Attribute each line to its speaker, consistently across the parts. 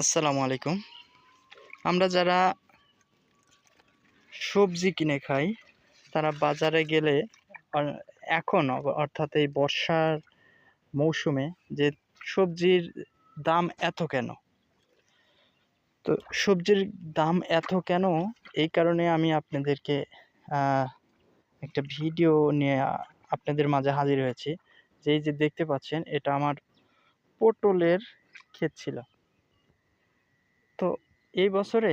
Speaker 1: আসসালামু আলাইকুম। আমরা যারা সবজি কিনে খাই, তারা বাজারে গেলে এখন অর্থাৎ এই বর্ষার মৌসুমে যে সবজির দাম এত কেন? তো সবজির দাম এত কেন? এই কারণে আমি আপনাদেরকে একটা ভিডিও নিয়ে আপনাদের মাঝে হাজির হয়েছি। যে যে দেখতে পাচ্ছেন, এটা আমার পটলের ক্ষেত ছিল। তো এই বছরে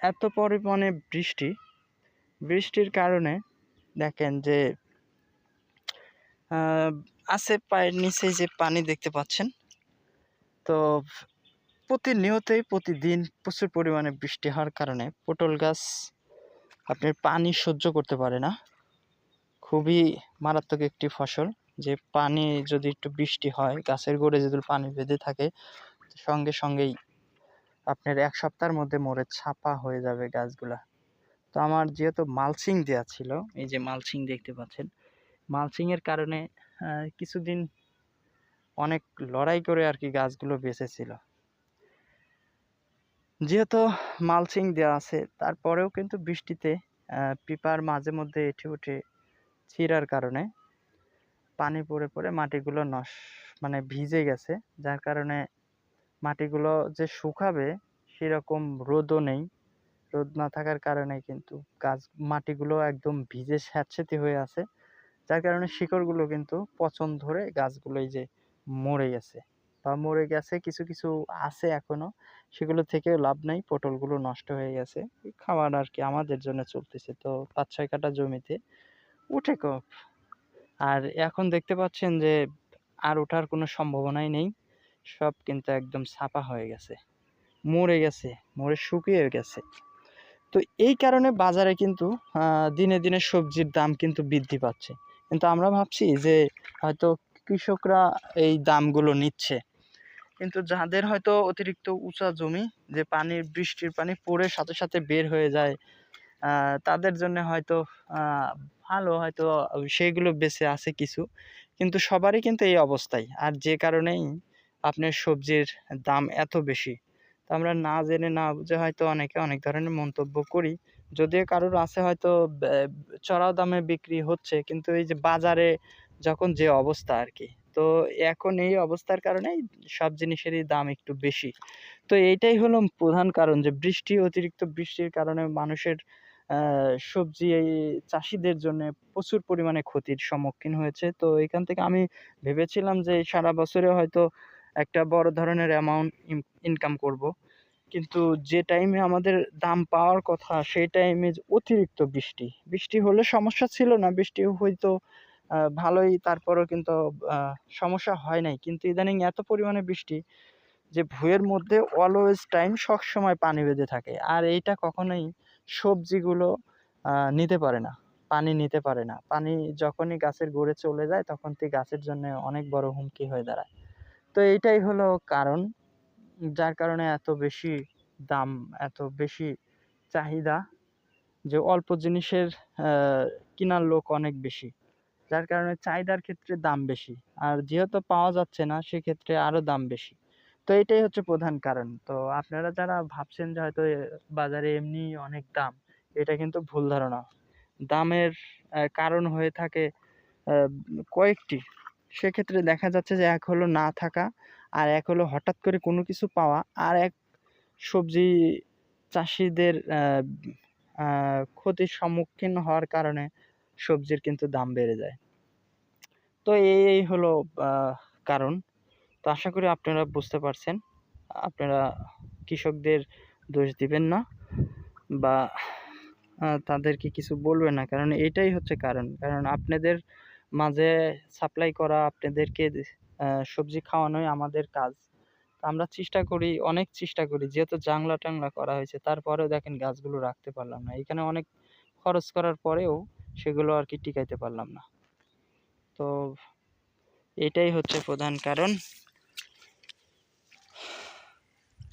Speaker 1: এত পরিমাণে বৃষ্টি, বৃষ্টির কারণে দেখেন যে আছে পায়ের নিচে যে পানি দেখতে পাচ্ছেন, তো প্রতিনিয়তই প্রতিদিন প্রচুর পরিমাণে বৃষ্টি হওয়ার কারণে পটল গাছ আপনার পানি সহ্য করতে পারে না। খুবই মারাত্মক একটি ফসল, যে পানি যদি একটু বৃষ্টি হয়, গাছের গোড়ে যদি পানি বেঁধে থাকে, সঙ্গে সঙ্গেই আপনার এক সপ্তাহের মধ্যে মরে ছাপা হয়ে যাবে গাছগুলা। তো আমার যেহেতু মালসিং দেওয়া ছিল, এই যে মালসিং দেখতে পাচ্ছেন, মালচিং এর কারণে কিছুদিন অনেক লড়াই করে আর কি গাছগুলো বেঁচেছিল। যেহেতু মালসিং দেওয়া আছে, তারপরেও কিন্তু বৃষ্টিতে পিপার মাঝে মধ্যে এঠে উঠে ছিঁড়ার কারণে পানি পড়ে পড়ে মাটিগুলো নস মানে ভিজে গেছে, যার কারণে মাটিগুলো যে শুকাবে সেরকম রোদও নেই। রোদ না থাকার কারণে কিন্তু গাছ মাটিগুলো একদম ভিজে স্যাঁতসেঁতে হয়ে আছে। যার কারণে শিকড়গুলো কিন্তু পচন ধরে গাছগুলো এই যে মরে গেছে বা মরে গেছে, কিছু কিছু আছে এখনও। সেগুলো থেকেও লাভ নাই, পটলগুলো নষ্ট হয়ে গেছে। খাবার আর কি আমাদের জন্য চলতেছে। তো পাঁচ, ছয় কাঠা জমিতে উঠে কপ। আর এখন দেখতে পাচ্ছেন যে আর ওঠার কোনো সম্ভাবনাই নেই। সব কিন্তু একদম ছাপা হয়ে গেছে। মরে গেছে, মরে শুকিয়ে গেছে। তো এই কারণে বাজারে কিন্তু দিনে দিনে সবজির দাম কিন্তু বৃদ্ধি পাচ্ছে। কিন্তু আমরা ভাবছি যে, হয়তো কৃষকরা এই দামগুলো নিচ্ছে। কিন্তু যাদের হয়তো অতিরিক্ত উঁচা জমি, যে পানির, বৃষ্টির পানি পড়ে সাথে সাথে বের হয়ে যায় তাদের জন্য হয়তো ভালো হয়তো সেইগুলো বেঁচে আছে কিছু। কিন্তু সবারই কিন্তু এই অবস্থায় আর যে কারণেই আপনার সবজির দাম এত বেশি। তো আমরা না জেনে না বুঝে হয়তো অনেকে অনেক ধরনের মন্তব্য করি। যদিও কারোর আছে হয়তো চড়াও দামে বিক্রি হচ্ছে, কিন্তু এই যে বাজারে যখন যে অবস্থা আর কি তো এখন এই অবস্থার কারণেই সব জিনিসেরই দাম একটু বেশি। তো এইটাই হলো প্রধান কারণ যে বৃষ্টি, অতিরিক্ত বৃষ্টির কারণে মানুষের সবজি এই চাষিদের জন্য প্রচুর পরিমাণে ক্ষতির সম্মুখীন হয়েছে। তো এখান থেকে আমি ভেবেছিলাম যে সারা বছরে হয়তো একটা বড় ধরনের অ্যামাউন্ট ইনকাম করব। কিন্তু যে টাইমে আমাদের দাম পাওয়ার কথা, সেই টাইমে অতিরিক্ত বৃষ্টি। বৃষ্টি হলে সমস্যা ছিল না, বৃষ্টি হয়তো ভালোই, তারপরেও কিন্তু সমস্যা হয় নাই। কিন্তু ইদানিং এত পরিমাণে বৃষ্টি যে ভুঁয়ের মধ্যে অলওয়েজ টাইম সবসময় পানি বেঁধে থাকে। আর এইটা কখনোই সবজিগুলো নিতে পারে না। পানি নিতে পারে না। পানি যখনই গাছের গোড়ে চলে যায়, তখন থেকে গাছের জন্য অনেক বড় হুমকি হয়ে দাঁড়ায়। তো এইটাই হলো কারণ। যার কারণে এত বেশি দাম, এত বেশি চাহিদা যে অল্প জিনিসের কেনার লোক অনেক বেশি। যার কারণে চাহিদার ক্ষেত্রে দাম বেশি। আর যেহেতু পাওয়া যাচ্ছে না, সেক্ষেত্রে আরও দাম বেশি। তো এটাই হচ্ছে প্রধান কারণ। তো আপনারা যারা ভাবছেন যে হয়তো বাজারে এমনি অনেক দাম, এটা কিন্তু ভুল ধারণা। দামের কারণ হয়ে থাকে কয়েকটি। সেক্ষেত্রে দেখা যাচ্ছে যে, এক হলো না থাকা আর এক হলো হঠাৎ করে কোনো কিছু পাওয়া আর এক সবজি চাষিদের ক্ষতির সম্মুখীন হওয়ার কারণে সবজির কিন্তু দাম বেড়ে যায়। তো এই হলো কারণ। তো আশা করি আপনারা বুঝতে পারছেন। আপনারা কৃষকদের দোষ দিবেন না বা তাদেরকে কিছু বলবেন না। কারণ এটাই হচ্ছে কারণ। কারণ আপনাদের মাঝে সাপ্লাই করা আপনাদেরকে সবজি খাওয়ানোই আমাদের কাজ। তা আমরা চেষ্টা করি, অনেক চেষ্টা করি, যেহেতু জাংলা টাংলা করা হয়েছে, তারপরেও দেখেন গাছগুলো রাখতে পারলাম না। এখানে অনেক খরচ করার পরেও সেগুলো আর কি টিকাইতে পারলাম না। তো এটাই হচ্ছে প্রধান কারণ।